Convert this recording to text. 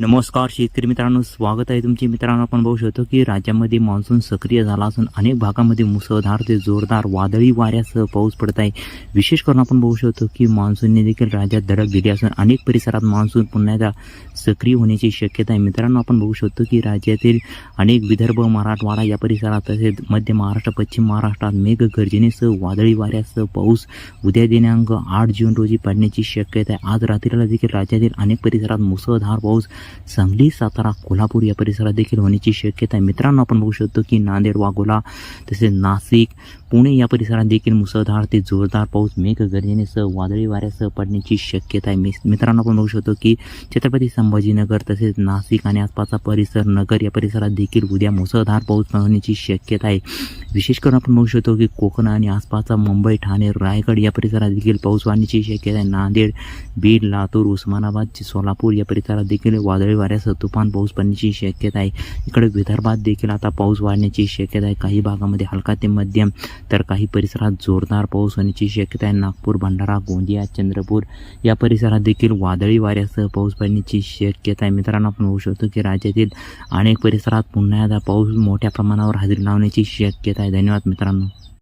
नमस्कार शेतकरी मित्रांनो स्वागत आहे तुमचे मित्रांनो. आपण बघू शकतो की राज्यामध्ये मान्सून सक्रिय झाला असून अनेक भागामध्ये मुसळधार ते जोरदार वादळी वाऱ्यासह पाऊस पडत आहे. विशेष करून आपण बघू शकतो की मान्सूनने देखील राज्यात धडक दिली असून अनेक परिसरात मान्सून पुन्हा एकदा सक्रिय होण्याची शक्यता आहे. मित्रांनो आपण बघू शकतो की राज्यातील अनेक विदर्भ मराठवाडा या परिसरात तसेच मध्य महाराष्ट्र पश्चिम महाराष्ट्रात मेघगर्जनेसह वादळी वाऱ्यासह पाऊस उद्या दिनांक आठ जून रोजी पडण्याची शक्यता आहे. आज रात्रीला देखील राज्यातील अनेक परिसरात मुसळधार पाऊस सांगली सातारा कोल्हापूर या परिसरात देखील होण्याची शक्यता आहे. मित्रांनो आपण बघू शकतो की नांदेड वाघोला तसेच नाशिक पुणे या परिसरात देखील मुसळधार ते जोरदार पाऊस मेघगर्जनेसह वादळी वाऱ्यासह पडण्याची शक्यता आहे. मिस- मित्रांनो आपण बघू शकतो की छत्रपती संभाजीनगर तसेच नाशिक आणि आसपासचा परिसर नगर या परिसरात देखील उद्या मुसळधार पाऊस होण्याची शक्यता आहे. विशेष करून आपण बघू शकतो की कोकण आणि आसपासचा मुंबई ठाणे रायगड या परिसरात देखील पाऊस वाढण्याची शक्यता आहे. नांदेड बीड लातूर उस्मानाबाद सोलापूर या परिसरात देखील वादळी वाऱ्यासह तुफान पाऊस पडण्याची शक्यता आहे. इकडे विदर्भात देखील आता पाऊस वाढण्याची शक्यता आहे. काही भागामध्ये हलका ते मध्यम तर काही परिसरात जोरदार पाऊस होण्याची शक्यता आहे. नागपूर भंडारा गोंदिया चंद्रपूर या परिसरात देखील वादळी वाऱ्यासह पाऊस पडण्याची शक्यता आहे. मित्रांनो आपण होऊ शकतो की राज्यातील अनेक परिसरात पुन्हा एकदा पाऊस मोठ्या प्रमाणावर हजेरी लावण्याची शक्यता आहे. धन्यवाद मित्रांनो.